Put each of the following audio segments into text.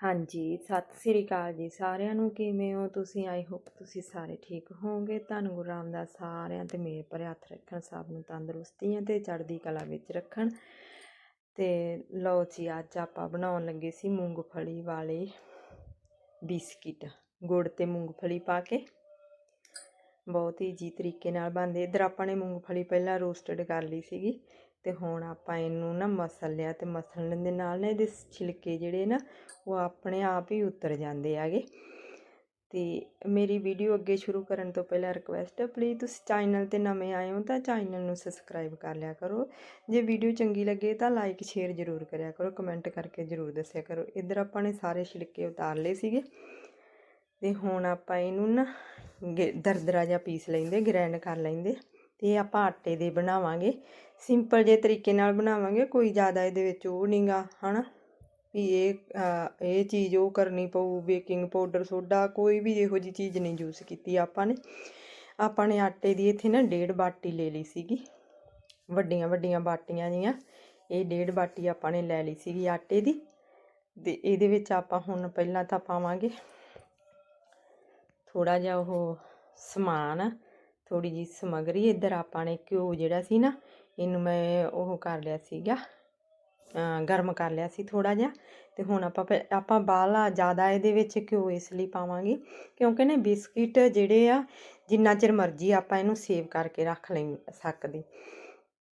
ਹਾਂਜੀ, ਸਤਿ ਸ੍ਰੀ ਅਕਾਲ ਜੀ ਸਾਰਿਆਂ ਨੂੰ, ਕਿਵੇਂ ਹੋ ਤੁਸੀਂ? ਆਈ ਹੋਪ ਤੁਸੀਂ ਸਾਰੇ ਠੀਕ ਹੋਵੋਗੇ। ਧੰਨ ਗੁਰੂ ਰਾਮਦਾਸ ਸਾਰਿਆਂ ਤੇ ਮੇਰ ਭਰੇ ਹੱਥ ਰੱਖਣ, ਸਭ ਨੂੰ ਤੰਦਰੁਸਤੀਆਂ ਤੇ ਚੜ੍ਹਦੀ ਕਲਾ ਵਿੱਚ ਰੱਖਣ। ਤੇ ਲਓ ਜੀ, ਅੱਜ ਆਪਾਂ ਬਣਾਉਣ ਲੱਗੇ ਸੀ ਮੂੰਗਫਲੀ ਵਾਲੇ ਬਿਸਕਿਟ। ਗੁੜ ਤੇ ਮੂੰਗਫਲੀ ਪਾ ਕੇ। ਬਹੁਤ ਹੀ ਜੀ ਤਰੀਕੇ ਨਾਲ ਬਣਦੇ। ਇਧਰ ਆਪਾਂ ਨੇ ਮੂੰਗਫਲੀ ਪਹਿਲਾਂ ਰੋਸਟਡ ਕਰ ਲਈ ਸੀਗੀ। ਅਤੇ ਹੁਣ ਆਪਾਂ ਇਹਨੂੰ ਨਾ ਮਸਲ ਲਿਆ ਤੇ ਮਸਲਣ ਦੇ ਨਾਲ ਨਾ ਇਹਦੇ ਛਿਲਕੇ ਜਿਹੜੇ ਨਾ ਉਹ ਆਪਣੇ ਆਪ ਹੀ ਉਤਰ ਜਾਂਦੇ ਹੈਗੇ। ਤੇ ਮੇਰੀ ਵੀਡੀਓ ਅੱਗੇ ਸ਼ੁਰੂ ਕਰਨ ਤੋਂ ਪਹਿਲਾਂ ਰਿਕਵੈਸਟ ਹੈ ਪਲੀਜ਼ ਤੁਸੀਂ ਚੈਨਲ ਤੇ ਨਵੇਂ ਆਏ ਹੋ ਤਾਂ ਚੈਨਲ ਨੂੰ ਸਬਸਕ੍ਰਾਈਬ ਕਰ ਲਿਆ ਕਰੋ। ਜੇ ਵੀਡੀਓ ਚੰਗੀ ਲੱਗੇ ਤਾਂ ਲਾਈਕ ਸ਼ੇਅਰ ਜ਼ਰੂਰ ਕਰਿਆ ਕਰੋ ਕਮੈਂਟ ਕਰਕੇ ਜ਼ਰੂਰ ਦੱਸਿਆ ਕਰੋ। ਇੱਧਰ ਆਪਾਂ ਨੇ ਸਾਰੇ ਛਿਲਕੇ ਉਤਾਰ ਲਏ ਸੀਗੇ। ਤੇ ਹੁਣ ਆਪਾਂ ਇਹਨੂੰ ਨਾ ਦਰਦਰਾ ਜਿਹਾ ਪੀਸ ਲੈਂਦੇ ਗ੍ਰੈਂਡ ਕਰ ਲੈਂਦੇ। ਤੇ ਆਪਾਂ ਆਟੇ ਦੇ ਬਣਾਵਾਂਗੇ। ਸਿੰਪਲ ਜੇ ਤਰੀਕੇ ਨਾਲ ਬਣਾਵਾਂਗੇ, ਕੋਈ ਜ਼ਿਆਦਾ ਇਹਦੇ ਵਿੱਚ ਉਹ ਨਹੀਂਗਾ, ਹਨਾ? ਵੀ ਇਹ ਇਹ ਚੀਜ਼ ਉਹ ਕਰਨੀ ਪਊ, ਬੇਕਿੰਗ ਪਾਊਡਰ, ਸੋਡਾ, ਕੋਈ ਵੀ ਇਹੋ ਜੀ ਚੀਜ਼ ਨਹੀਂ ਯੂਜ਼ ਕੀਤੀ ਆਪਾਂ ਨੇ। ਆਪਾਂ ਨੇ ਆਟੇ ਦੀ ਇੱਥੇ ਨਾ ਡੇਢ ਬਾਟੀ ਲੈ ਲਈ ਸੀਗੀ। ਵੱਡੀਆਂ ਵੱਡੀਆਂ ਬਾਟੀਆਂ ਜੀਆਂ। ਇਹ ਡੇਢ ਬਾਟੀ ਆਪਾਂ ਨੇ ਲੈ ਲਈ ਸੀਗੀ ਆਟੇ ਦੀ। ਤੇ ਇਹਦੇ ਵਿੱਚ ਆਪਾਂ ਹੁਣ ਪਹਿਲਾਂ ਤਾਂ ਪਾਵਾਂਗੇ ਥੋੜਾ ਜਿਹਾ ਉਹ ਸਮਾਨ। ਥੋੜੀ ਜੀ ਸਮਗਰੀ ਇੱਧਰ ਆਪਾਂ ਨੇ ਘਿਓ ਜਿਹੜਾ ਸੀ ਨਾ, ਇਹਨੂੰ ਮੈਂ ਉਹ ਕਰ ਲਿਆ ਸੀਗਾ ਗਰਮ ਕਰ ਲਿਆ ਸੀ ਥੋੜਾ ਜਿਹਾ ਤੇ ਹੁਣ ਆਪਾਂ ਆਪਾਂ ਬਾਲਾ ਜ਼ਿਆਦਾ ਇਹਦੇ ਵਿੱਚ ਘਿਓ ਇਸ ਲਈ ਪਾਵਾਂਗੇ ਕਿਉਂਕਿ ਨਾ ਬਿਸਕਿਟ ਜਿਹੜੇ ਆ, ਜਿੰਨਾ ਚਿਰ ਮਰਜ਼ੀ ਆਪਾਂ ਇਹਨੂੰ ਸੇਵ ਕਰਕੇ ਰੱਖ ਲਈ, ਸਕਦੇ।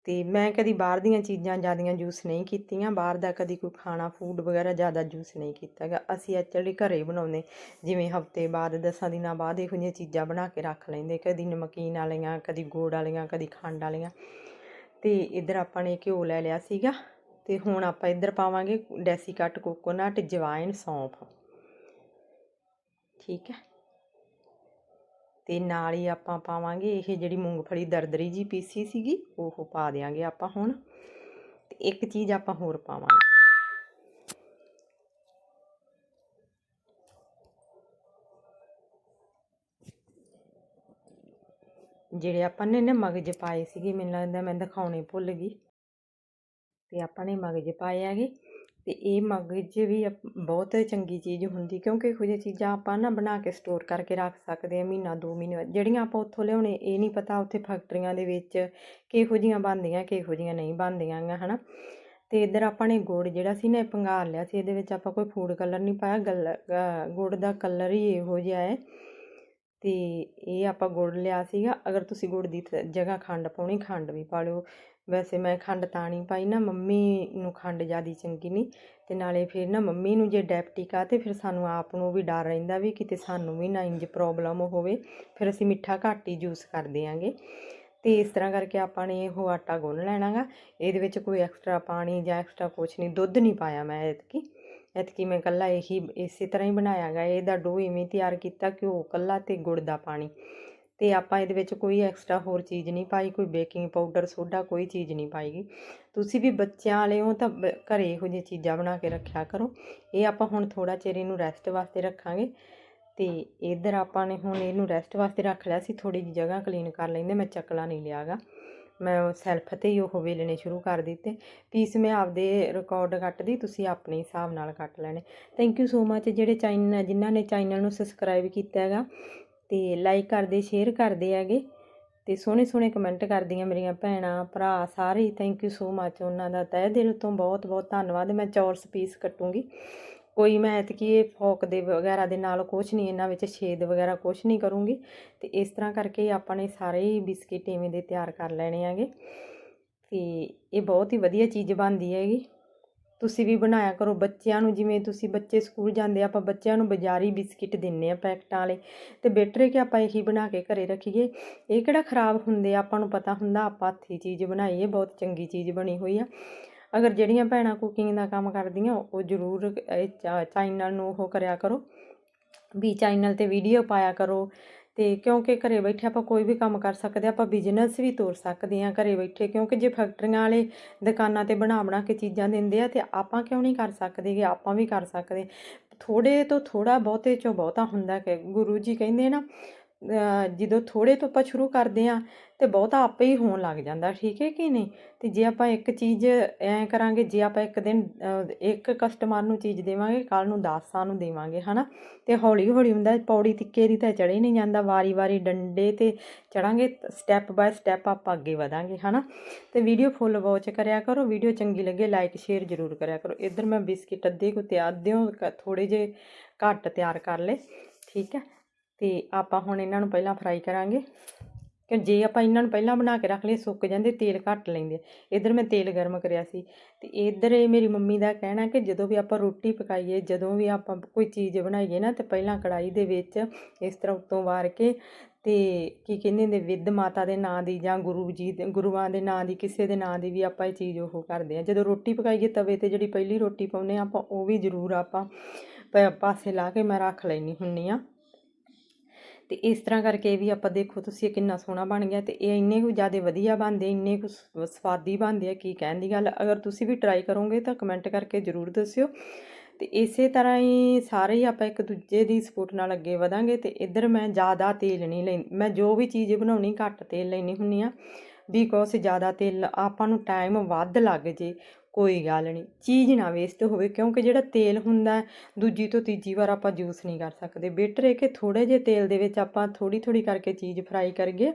ਤੇ ਮੈਂ ਕਦੀ ਬਾਹਰ ਦੀਆਂ ਚੀਜ਼ਾਂ ਜ਼ਿਆਦੀਆਂ ਜੂਸ ਨਹੀਂ ਕੀਤੀਆਂ, ਬਾਹਰ ਦਾ ਕਦੀ ਕੋਈ ਖਾਣਾ ਫੂਡ ਵਗੈਰਾ ਜ਼ਿਆਦਾ ਜੂਸ ਨਹੀਂ ਕੀਤਾਗਾ ਅਸੀਂ ਐਕਚੁਅਲੀ ਘਰੇ ਬਣਾਉਂਦੇ, ਜਿਵੇਂ ਹਫ਼ਤੇ ਬਾਅਦ, ਦਸਾਂ ਦਿਨਾਂ ਬਾਅਦ ਇਹੋ ਜਿਹੀਆਂ ਚੀਜ਼ਾਂ ਬਣਾ ਕੇ ਰੱਖ ਲੈਂਦੇ। ਕਦੀ ਨਮਕੀਨ ਵਾਲੀਆਂ, ਕਦੀ ਗੋੜ ਵਾਲੀਆਂ, ਕਦੀ ਖੰਡ ਵਾਲੀਆਂ। ਤੇ ਇਧਰ ਆਪਾਂ ਨੇ ਘਿਓ ਲੈ ਲਿਆ ਸੀਗਾ ਤੇ ਹੁਣ ਆਪਾਂ ਇੱਧਰ ਪਾਵਾਂਗੇ, ਡੈਸੀ ਕੱਟ ਕੋਕੋਨਟ ਜਵਾਇਨ ਸੌਂਫ। ਠੀਕ ਹੈ। ਤੇ ਨਾਲ ਹੀ ਆਪਾਂ ਪਾਵਾਂਗੇ ਇਹ ਜਿਹੜੀ ਮੂੰਗਫਲੀ ਦਰਦਰੀ ਜੀ ਪੀਸੀ ਸੀਗੀ, ਉਹ ਪਾ ਦੇਾਂਗੇ ਆਪਾਂ ਹੁਣ। ਤੇ ਇੱਕ ਚੀਜ਼ ਆਪਾਂ ਹੋਰ ਪਾਵਾਂਗੇ। ਜਿਹੜੇ ਆਪਾਂ ਨੇ ਨਾ ਮਗਜ ਪਾਏ ਸੀਗੇ, ਮੈਨੂੰ ਲੱਗਦਾ ਮੈਂ ਦਿਖਾਉਣੇ ਭੁੱਲ ਗਈ। ਤੇ ਆਪਾਂ ਨੇ ਮਗਜ ਪਾਏ ਹੈਗੇ। ਅਤੇ ਇਹ ਮਗਜ ਵੀ ਬਹੁਤ ਚੰਗੀ ਚੀਜ਼ ਹੁੰਦੀ ਕਿਉਂਕਿ ਇਹੋ ਜਿਹੀਆਂ ਚੀਜ਼ਾਂ ਆਪਾਂ ਨਾ ਬਣਾ ਕੇ ਸਟੋਰ ਕਰਕੇ ਰੱਖ ਸਕਦੇ ਹਾਂ ਮਹੀਨਾ, ਦੋ ਮਹੀਨੇ ਜਿਹੜੀਆਂ ਆਪਾਂ ਉੱਥੋਂ ਲਿਆਉਣੇ, ਇਹ ਨਹੀਂ ਪਤਾ ਉੱਥੇ ਫੈਕਟਰੀਆਂ ਦੇ ਵਿੱਚ ਕਿਹੋ ਜਿਹੀਆਂ ਬਣਦੀਆਂ, ਕਿਹੋ ਜਿਹੀਆਂ ਨਹੀਂ ਬਣਦੀਆਂ ਹੈ ਨਾ ਅਤੇ ਇੱਧਰ ਆਪਾਂ ਨੇ ਗੁੜ ਜਿਹੜਾ ਸੀ ਨਾ, ਇਹ ਪੰਘਾਰ ਲਿਆ ਸੀ, ਇਹਦੇ ਵਿੱਚ ਆਪਾਂ ਕੋਈ ਫੂਡ ਕਲਰ ਨਹੀਂ ਪਾਇਆ, ਗਲ ਗੁੜ ਦਾ ਕਲਰ ਹੀ ਇਹੋ ਜਿਹਾ ਹੈ। ਅਤੇ ਇਹ ਆਪਾਂ ਗੁੜ ਲਿਆ ਸੀਗਾ। ਅਗਰ ਤੁਸੀਂ ਗੁੜ ਦੀ ਜਗ੍ਹਾ ਖੰਡ ਪਾਉਣੀ, ਖੰਡ ਵੀ ਪਾ ਲਿਓ। ਵੈਸੇ ਮੈਂ ਖੰਡ ਤਾਂ ਨਹੀਂ ਪਾਈ ਨਾ, ਮੰਮੀ ਨੂੰ ਖੰਡ ਜ਼ਿਆਦਾ ਚੰਗੀ ਨਹੀਂ। ਅਤੇ ਨਾਲੇ ਫਿਰ ਨਾ ਮੰਮੀ ਨੂੰ ਜੇ ਡਾਇਬਟਿਕ ਆ ਤੇ ਫਿਰ ਸਾਨੂੰ ਆਪ ਨੂੰ ਵੀ ਡਰ ਰਹਿੰਦਾ ਵੀ ਕਿਤੇ ਸਾਨੂੰ ਵੀ ਨਾ ਇੰਜ ਪ੍ਰੋਬਲਮ ਹੋਵੇ। ਫਿਰ ਅਸੀਂ ਮਿੱਠਾ ਘੱਟ ਹੀ ਯੂਜ਼ ਕਰਦੇ ਆਂਗੇ। ਤੇ ਇਸ ਤਰ੍ਹਾਂ ਕਰਕੇ ਆਪਾਂ ਨੇ ਇਹ ਆਟਾ ਗੁੰਨ ਲੈਣਾਗਾ। ਇਹਦੇ ਵਿੱਚ ਕੋਈ ਐਕਸਟਰਾ ਪਾਣੀ ਜਾਂ ਐਕਸਟਰਾ ਕੁਝ ਨਹੀਂ, ਦੁੱਧ ਨਹੀਂ ਪਾਇਆ ਮੈਂ ਇਤਕੀ ਇਤਕੀ ਮੈਂ ਕੱਲਾ ਇਹੀ ਇਸੇ ਤਰ੍ਹਾਂ ਹੀ ਬਣਾਇਆਗਾ ਇਹਦਾ ਡੋ ਇਵੇਂ ਤਿਆਰ ਕੀਤਾ ਘਿਓ ਉਹ ਕੱਲਾ ਤੇ ਗੁੜ ਦਾ ਪਾਣੀ। ਤੇ ਆਪਾਂ ਇਹਦੇ ਵਿੱਚ ਕੋਈ ਐਕਸਟਰਾ ਹੋਰ ਚੀਜ਼ ਨਹੀਂ ਪਾਈ, ਕੋਈ ਬੇਕਿੰਗ ਪਾਊਡਰ, ਸੋਡਾ, ਕੋਈ ਚੀਜ਼ ਨਹੀਂ ਪਾਈਗੀ ਤੁਸੀਂ ਵੀ ਬੱਚਿਆਂ ਵਾਲੇ ਹੋ ਤਾਂ ਘਰੇ ਇਹੋ ਜਿਹੀਆਂ ਚੀਜ਼ਾਂ ਬਣਾ ਕੇ ਰੱਖਿਆ ਕਰੋ। ਇਹ ਆਪਾਂ ਹੁਣ ਥੋੜਾ ਚਿਰ ਇਹਨੂੰ ਰੈਸਟ ਵਾਸਤੇ ਰੱਖਾਂਗੇ। ਤੇ ਇਧਰ ਆਪਾਂ ਨੇ ਹੁਣ ਇਹਨੂੰ ਰੈਸਟ ਵਾਸਤੇ ਰੱਖ ਲਿਆ ਸੀ। ਥੋੜੀ ਜਿਹੀ ਜਗ੍ਹਾ ਕਲੀਨ ਕਰ ਲੈਂਦੇ। ਮੈਂ ਚੱਕਲਾ ਨਹੀਂ ਲਿਆਗਾ ਮੈਂ ਸੈਲਫ ਤੇ ਹੀ ਉਹ ਵੇਲਣੇ ਸ਼ੁਰੂ ਕਰ ਦਿੱਤੇ। ਪੀਸ ਮੈਂ ਆਪਦੇ ਰਿਕਾਰਡ ਕੱਟਦੀ, ਤੁਸੀਂ ਆਪਣੇ ਹਿਸਾਬ ਨਾਲ ਕੱਟ ਲੈਣੇ। ਥੈਂਕ ਯੂ ਸੋ ਮੱਚ ਜਿਹੜੇ ਚੈਨਲ ਜਿਨ੍ਹਾਂ ਨੇ ਚੈਨਲ ਨੂੰ ਸਬਸਕ੍ਰਾਈਬ ਕੀਤਾ ਹੈਗਾ, ਤੇ ਲਾਈਕ ਕਰਦੇ ਸ਼ੇਅਰ ਕਰਦੇ ਹੈਗੇ, ਤੇ ਸੋਹਣੇ ਸੋਹਣੇ ਕਮੈਂਟ ਕਰਦੀਆਂ ਮੇਰੀਆਂ ਭੈਣਾਂ, ਭਰਾ ਸਾਰੇ ਥੈਂਕ ਯੂ ਸੋ ਮੱਚ ਉਹਨਾਂ ਦਾ। ਤਹਿ ਦਿਲ ਤੋਂ ਬਹੁਤ ਬਹੁਤ ਧੰਨਵਾਦ। ਮੈਂ ਚੌਰਸ ਪੀਸ ਕੱਟੂੰਗੀ। ਕੋਈ ਮੈਂ ਐਤਕੀ ਇਹ ਫੋਕ ਦੇ ਵਗੈਰਾ ਦੇ ਨਾਲ ਕੁਛ ਨਹੀਂ, ਇਹਨਾਂ ਵਿੱਚ ਛੇਦ ਵਗੈਰਾ ਕੁਛ ਨਹੀਂ ਕਰੂੰਗੀ। ਤੇ ਇਸ ਤਰ੍ਹਾਂ ਕਰਕੇ ਆਪਾਂ ਨੇ ਸਾਰੇ ਹੀ ਬਿਸਕਿਟ ਇਵੇਂ ਦੇ ਤਿਆਰ ਕਰ ਲੈਣੇ ਆਗੇ ਤੇ ਇਹ ਬਹੁਤ ਹੀ ਵਧੀਆ ਚੀਜ਼ ਬਣਦੀ ਹੈਗੀ। ਤੁਸੀਂ ਵੀ ਬਣਾਇਆ ਕਰੋ ਬੱਚਿਆਂ ਨੂੰ, ਜਿਵੇਂ ਤੁਸੀਂ ਬੱਚੇ ਸਕੂਲ ਜਾਂਦੇ ਆਪਾਂ ਬੱਚਿਆਂ ਨੂੰ ਬਾਜ਼ਾਰੀ ਬਿਸਕਿਟ ਦਿੰਨੇ ਆ ਪੈਕਟਾਂ ਵਾਲੇ। ਤੇ ਬੈਟਰ ਹੈ ਕਿ ਆਪਾਂ ਇਹੀ ਬਣਾ ਕੇ ਘਰੇ ਰੱਖੀਏ। ਇਹ ਕਿਹੜਾ ਖਰਾਬ ਹੁੰਦੇ ਆਪਾਂ ਨੂੰ ਪਤਾ ਹੁੰਦਾ, ਆਪਾਂ ਹੱਥੀ ਚੀਜ਼ ਬਣਾਈਏ ਬਹੁਤ ਚੰਗੀ ਚੀਜ਼ ਬਣੀ ਹੋਈ ਆ। ਅਗਰ ਜਿਹੜੀਆਂ ਭੈਣਾਂ ਕੁਕਿੰਗ ਦਾ ਕੰਮ ਕਰਦੀਆਂ, ਉਹ ਜ਼ਰੂਰ ਚੈਨਲ ਨੂੰ ਉਹ ਕਰਿਆ ਕਰੋ। ਵੀ ਚੈਨਲ ਤੇ ਵੀਡੀਓ ਪਾਇਆ ਕਰੋ ਤੇ ਕਿਉਂਕਿ ਘਰੇ ਬੈਠੇ ਆਪਾਂ ਕੋਈ ਵੀ ਕੰਮ ਕਰ ਸਕਦੇ ਆਪਾਂ ਬਿਜ਼ਨਸ ਵੀ ਤੋਰ ਸਕਦੇ ਆ ਘਰੇ ਬੈਠੇ, ਕਿਉਂਕਿ ਜੇ ਫੈਕਟਰੀਆਂ ਵਾਲੇ ਦੁਕਾਨਾਂ ਤੇ ਬਣਾ ਬਣਾ ਕੇ ਚੀਜ਼ਾਂ ਦਿੰਦੇ ਆ ਤੇ ਆਪਾਂ ਕਿਉਂ ਨਹੀਂ ਕਰ ਸਕਦੇ ਕਿ ਆਪਾਂ ਵੀ ਕਰ ਸਕਦੇ। ਥੋੜੇ ਤੋਂ ਥੋੜਾ ਬਹੁਤੇ ਚੋਂ ਬਹੁਤਾ ਹੁੰਦਾ ਕਿ ਗੁਰੂ ਜੀ ਕਹਿੰਦੇ ਨਾ ਜਦੋਂ ਥੋੜੇ ਤੋਂ ਆਪਾਂ ਸ਼ੁਰੂ ਕਰਦੇ ਆ ਤੇ ਬਹੁਤਾ ਆਪੇ ਹੀ ਹੋਣ ਲੱਗ ਜਾਂਦਾ, ਠੀਕ ਹੈ ਕਿ ਨਹੀਂ? ਤੇ ਜੇ ਆਪਾਂ ਇੱਕ ਚੀਜ਼ ਐਂ ਕਰਾਂਗੇ, ਜੇ ਆਪਾਂ ਇੱਕ ਦਿਨ ਇੱਕ ਕਸਟਮਰ ਨੂੰ ਚੀਜ਼ ਦੇਵਾਂਗੇ ਕੱਲ ਨੂੰ 10 ਨੂੰ ਦੇਵਾਂਗੇ, ਹਨਾ? ਤੇ ਹੌਲੀ ਹੌਲੀ ਹੁੰਦਾ, ਪੌੜੀ ਤਿੱਕੇ ਦੀ ਤਾਂ ਚੜੇ ਨਹੀਂ ਜਾਂਦਾ ਵਾਰੀ ਵਾਰੀ ਡੰਡੇ ਤੇ ਚੜਾਂਗੇ ਸਟੈਪ ਬਾਏ ਸਟੈਪ ਆਪਾਂ ਅੱਗੇ ਵਧਾਂਗੇ, ਹਨਾ? ਤੇ ਵੀਡੀਓ ਫੁੱਲ ਵਾਚ ਕਰਿਆ ਕਰੋ ਵੀਡੀਓ ਚੰਗੀ ਲੱਗੇ ਲਾਈਕ ਸ਼ੇਅਰ ਜ਼ਰੂਰ ਕਰਿਆ ਕਰੋ। ਇੱਧਰ ਮੈਂ ਬਿਸਕਿਟ, ਅੱਧੇ ਕੁ ਤਿਆਰ ਦਿਓ ਥੋੜੇ ਜੇ ਘੱਟ ਤਿਆਰ ਕਰ ਲਏ, ਠੀਕ ਹੈ? ਤੇ ਆਪਾਂ ਹੁਣ ਇਹਨਾਂ ਨੂੰ ਪਹਿਲਾਂ ਫਰਾਈ ਕਰਾਂਗੇ। ਕਿ ਜੇ ਆਪਾਂ ਇਹਨਾਂ ਨੂੰ ਪਹਿਲਾਂ ਬਣਾ ਕੇ ਰੱਖ ਲਈਏ, ਸੁੱਕ ਜਾਂਦੇ, ਤੇਲ ਘੱਟ ਲੈਂਦੇ। ਇੱਧਰ ਮੈਂ ਤੇਲ ਗਰਮ ਕਰਿਆ ਸੀ। ਤੇ ਇੱਧਰ ਇਹ ਮੇਰੀ ਮੰਮੀ ਦਾ ਕਹਿਣਾ ਕਿ ਜਦੋਂ ਵੀ ਆਪਾਂ ਰੋਟੀ ਪਕਾਈਏ, ਜਦੋਂ ਵੀ ਆਪਾਂ ਕੋਈ ਚੀਜ਼ ਬਣਾਈਏ ਨਾ, ਤੇ ਪਹਿਲਾਂ ਕੜਾਈ ਦੇ ਵਿੱਚ ਇਸ ਤਰ੍ਹਾਂ ਉੱਤੋਂ ਵਾਰ ਕੇ ਤੇ ਕੀ ਕਹਿੰਦੇ ਨੇ, ਵਿਦ ਮਾਤਾ ਦੇ ਨਾਂ ਦੀ ਜਾਂ ਗੁਰੂ ਜੀ ਦੇ, ਗੁਰੂਆਂ ਦੇ ਨਾਂ ਦੀ, ਕਿਸੇ ਦੇ ਨਾਂ ਦੀ ਵੀ ਆਪਾਂ ਇਹ ਚੀਜ਼ ਉਹ ਕਰਦੇ ਆ ਜਦੋਂ ਰੋਟੀ ਪਕਾਈਏ, ਤਵੇ ਤੇ ਜਿਹੜੀ ਪਹਿਲੀ ਰੋਟੀ ਪਾਉਂਦੇ ਆ ਆਪਾਂ, ਉਹ ਵੀ ਜ਼ਰੂਰ ਆਪਾਂ ਪ- ਪਾਸੇ ਲਾ ਕੇ ਮੈਂ ਰੱਖ ਲੈਣੀ ਹੁੰਨੀ ਆ ਤੇ ਇਸ ਤਰ੍ਹਾਂ ਕਰਕੇ ਵੀ ਆਪਾਂ ਦੇਖੋ ਤੁਸੀਂ ਇਹ ਕਿੰਨਾ ਸੋਹਣਾ ਬਣ ਗਿਆ ਤੇ ਇਹ ਇੰਨੇ ਕੁ ਜ਼ਿਆਦਾ ਵਧੀਆ ਬਣਦੇ, ਇੰਨੇ ਕੁ ਸ- ਸਵਾਦੀ ਬਣਦੇ ਆ, ਕੀ ਕਹਿਣ ਦੀ ਗੱਲ। ਅਗਰ ਤੁਸੀਂ ਵੀ ਟਰਾਈ ਕਰੋਗੇ ਤਾਂ ਕਮੈਂਟ ਕਰਕੇ ਜ਼ਰੂਰ ਦੱਸਿਓ। ਤੇ ਇਸੇ ਤਰ੍ਹਾਂ ਹੀ ਸਾਰੇ ਹੀ ਆਪਾਂ ਇੱਕ ਦੂਜੇ ਦੀ ਸਪੋਰਟ ਨਾਲ ਅੱਗੇ ਵਧਾਂਗੇ ਤੇ ਇੱਧਰ ਮੈਂ ਜ਼ਿਆਦਾ ਤੇਲ ਨਹੀਂ ਲੈਂ, ਮੈਂ ਜੋ ਵੀ ਚੀਜ਼ ਬਣਾਉਣੀ ਘੱਟ ਤੇਲ ਲੈਣੀ ਹੁੰਨੀ ਆ ਬਿਕੋਜ਼ ਜ਼ਿਆਦਾ ਤੇਲ ਆਪਾਂ ਨੂੰ ਟਾਈਮ ਵੱਧ ਲੱਗ ਜੇ। ਕੋਈ ਗੱਲ ਨਹੀਂ, ਚੀਜ਼ ਨਾ ਵੇਸਟ ਹੋਵੇ ਕਿਉਂਕਿ ਜਿਹੜਾ ਤੇਲ ਹੁੰਦਾ ਦੂਜੀ ਤੋਂ ਤੀਜੀ ਵਾਰ ਆਪਾਂ ਯੂਜ਼ ਨਹੀਂ ਕਰ ਸਕਦੇ। ਬੈਟਰ ਹੈ ਕਿ ਥੋੜੇ ਜਿਹੇ ਤੇਲ ਦੇ ਵਿੱਚ ਆਪਾਂ ਥੋੜੀ ਥੋੜੀ ਕਰਕੇ ਚੀਜ਼ ਫਰਾਈ ਕਰੀਏ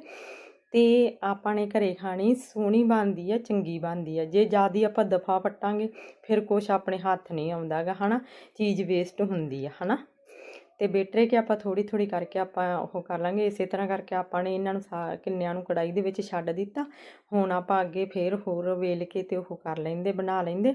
ਤੇ ਆਪਾਂ ਨੇ ਘਰੇ ਖਾਣੀ ਸੋਹਣੀ ਬਣਦੀ ਹੈ, ਚੰਗੀ ਬਣਦੀ ਹੈ। ਜੇ ਜ਼ਿਆਦੀ ਆਪਾਂ ਦਫਾ ਪੱਟਾਂਗੇ, ਫਿਰ ਕੁਛ ਆਪਣੇ ਹੱਥ ਨਹੀਂ ਆਉਂਦਾਗਾ ਹਨਾ? ਚੀਜ਼ ਵੇਸਟ ਹੁੰਦੀ ਆ ਹਨਾ? ਅਤੇ ਬੈਟਰ ਹੈ ਕਿ ਆਪਾਂ ਥੋੜ੍ਹੀ ਥੋੜ੍ਹੀ ਕਰਕੇ ਆਪਾਂ ਉਹ ਕਰ ਲਾਂਗੇ, ਇਸੇ ਤਰ੍ਹਾਂ ਕਰਕੇ ਆਪਾਂ ਨੇ ਇਹਨਾਂ ਨੂੰ ਸਾ ਕਿੰਨਿਆਂ ਨੂੰ ਕੜਾਈ ਦੇ ਵਿੱਚ ਛੱਡ ਦਿੱਤਾ। ਹੁਣ ਆਪਾਂ ਅੱਗੇ ਫੇਰ ਹੋਰ ਵੇਲ ਕੇ ਤੇ ਉਹ ਕਰ ਲੈਂਦੇ, ਬਣਾ ਲੈਂਦੇ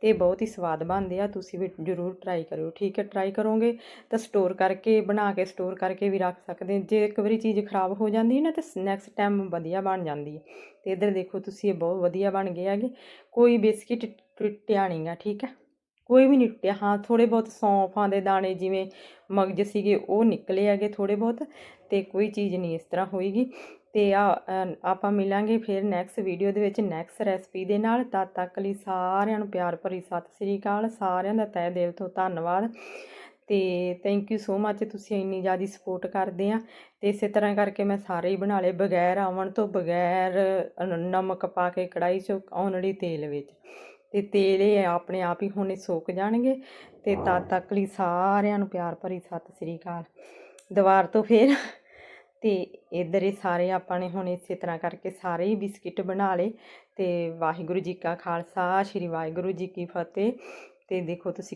ਤੇ ਬਹੁਤ ਹੀ ਸਵਾਦ ਬਣਦੇ ਆ, ਤੁਸੀਂ ਵੀ ਜ਼ਰੂਰ ਟਰਾਈ ਕਰਿਓ। ਠੀਕ ਹੈ ਟਰਾਈ ਕਰੋਗੇ ਤਾਂ ਸਟੋਰ ਕਰਕੇ, ਬਣਾ ਕੇ ਸਟੋਰ ਕਰਕੇ ਵੀ ਰੱਖ ਸਕਦੇ ਜੇ ਇੱਕ ਵਾਰੀ ਚੀਜ਼ ਖਰਾਬ ਹੋ ਜਾਂਦੀ ਹੈ ਨਾ ਤਾਂ ਨੈਕਸਟ ਟਾਈਮ ਵਧੀਆ ਬਣ ਜਾਂਦੀ ਹੈ। ਤੇ ਇੱਧਰ ਦੇਖੋ ਤੁਸੀਂ ਇਹ ਬਹੁਤ ਵਧੀਆ ਬਣ ਗਏ ਹੈਗੇ। ਕੋਈ ਬਿਸਕਿਟ ਟੁੱਟਿਆ ਨਹੀਂਗਾ ਠੀਕ ਹੈ। ਕੋਈ ਵੀ ਨਹੀਂ ਟੁੱਟਿਆ। ਹਾਂ ਥੋੜੇ ਬਹੁਤ ਸੌਂਫਾਂ ਦੇ ਦਾਣੇ ਜਿਵੇਂ ਮਗਜ ਸੀਗੇ, ਉਹ ਨਿਕਲੇ ਹੈਗੇ ਥੋੜੇ ਬਹੁਤ ਤੇ ਕੋਈ ਚੀਜ਼ ਨਹੀਂ ਇਸ ਤਰ੍ਹਾਂ ਹੋਏਗੀ। ਤੇ ਆ ਆਪਾਂ ਮਿਲਾਂਗੇ ਫਿਰ ਨੈਕਸਟ ਵੀਡੀਓ ਦੇ ਵਿੱਚ ਨੈਕਸਟ ਰੈਸਪੀ ਦੇ ਨਾਲ। ਤਦ ਤੱਕ ਲਈ ਸਾਰਿਆਂ ਨੂੰ ਪਿਆਰ ਭਰੀ ਸਤਿ ਸ੍ਰੀ ਅਕਾਲ। ਸਾਰਿਆਂ ਦਾ ਤਹਿ ਦਿਲ ਤੋਂ ਧੰਨਵਾਦ। ਤੇ ਥੈਂਕ ਯੂ ਸੋ ਮੱਚ ਤੁਸੀਂ ਇੰਨੀ ਜ਼ਿਆਦਾ ਸਪੋਰਟ ਕਰਦੇ ਆ। ਤੇ ਇਸੇ ਤਰ੍ਹਾਂ ਕਰਕੇ ਮੈਂ ਸਾਰੇ ਹੀ ਬਣਾ ਲਏ ਬਗੈਰ ਆਵਣ ਤੋਂ ਬਗੈਰ ਨਮਕ ਪਾ ਕੇ ਕੜਾਈ 'ਚ ਆਉਣੜੀ ਤੇਲ ਵਿੱਚ। ਤੇ ਤੇਲ ਇਹ ਆਪਣੇ ਆਪ ਹੀ ਹੁਣੇ ਸੁੱਕ ਜਾਣਗੇ ਤੇ ਤਦ ਤੱਕ ਲਈ ਸਾਰਿਆਂ ਨੂੰ ਪਿਆਰ ਭਰੀ ਸਤਿ ਸ੍ਰੀ ਅਕਾਲ। ਦੁਬਾਰ ਤੋਂ ਫੇਰ ਤੇ ਇੱਧਰ ਇਹ ਸਾਰੇ ਆਪਾਂ ਨੇ ਹੁਣ ਇਸੇ ਤਰ੍ਹਾਂ ਕਰਕੇ ਸਾਰੇ ਹੀ ਬਿਸਕਿਟ ਬਣਾ ਲਏ ਤੇ ਵਾਹਿਗੁਰੂ ਜੀ ਕਾ ਖਾਲਸਾ ਸ੍ਰੀ ਵਾਹਿਗੁਰੂ ਜੀ ਕੀ ਫਤਿਹ। ਤੇ ਦੇਖੋ ਤੁਸੀਂ